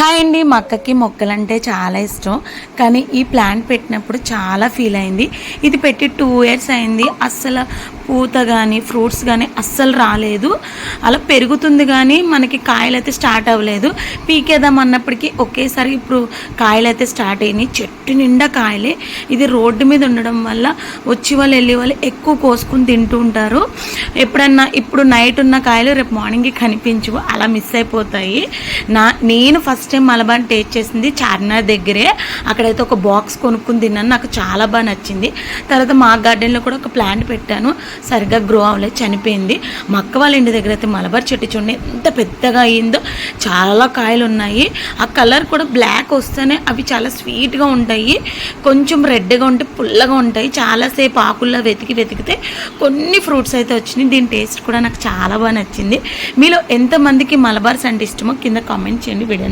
Hi అండి మా అక్కకి మొక్కలంటే చాలా ఇష్టం. కానీ ఈ ప్లాంట్ పెట్టినప్పుడు చాలా ఫీల్ అయింది. ఇది పెట్టి టూ ఇయర్స్ అయింది. అస్సలు పూత కానీ ఫ్రూట్స్ కానీ అస్సలు రాలేదు. అలా పెరుగుతుంది కానీ మనకి కాయలు అయితే స్టార్ట్ అవ్వలేదు. పీకేద్దాం అన్నప్పటికీ ఒకేసారి ఇప్పుడు కాయలు అయితే స్టార్ట్ అయినాయి. చెట్టు నిండా కాయలే. ఇది రోడ్డు మీద ఉండడం వల్ల వచ్చి వాళ్ళు వెళ్ళే వాళ్ళు ఎక్కువ కోసుకుని తింటూ ఉంటారు. ఎప్పుడన్నా ఇప్పుడు నైట్ ఉన్న కాయలు రేపు మార్నింగ్కి కనిపించవు. అలా మిస్ అయిపోతాయి. నా నేను ఫస్ట్ టైం మలబార్ టేస్ట్ చేసింది చార్మినార్ దగ్గరే. అక్కడైతే ఒక బాక్స్ కొనుక్కుని తిన్నాను. నాకు చాలా బాగా నచ్చింది. తర్వాత మా గార్డెన్లో కూడా ఒక ప్లాంట్ పెట్టాను. సరిగ్గా గ్రో అవ్వలేదు చనిపోయింది. మా అక్క వాళ్ళ ఇంటి దగ్గర అయితే మలబార్ చెట్టు చూడండి ఎంత పెద్దగా అయిందో చాలా కాయలు ఉన్నాయి. ఆ కలర్ కూడా బ్లాక్ వస్తేనే అవి చాలా స్వీట్గా ఉంటాయి. కొంచెం రెడ్గా ఉంటే పుల్లగా ఉంటాయి. చాలాసేపు ఆకుల్లో వెతికి వెతికితే కొన్ని ఫ్రూట్స్ అయితే వచ్చినాయి. దీని టేస్ట్ కూడా నాకు చాలా బాగా నచ్చింది. మీలో ఎంతమందికి మలబార్స్ అంటే ఇష్టమో కింద కామెంట్ చేయండి. వీడియో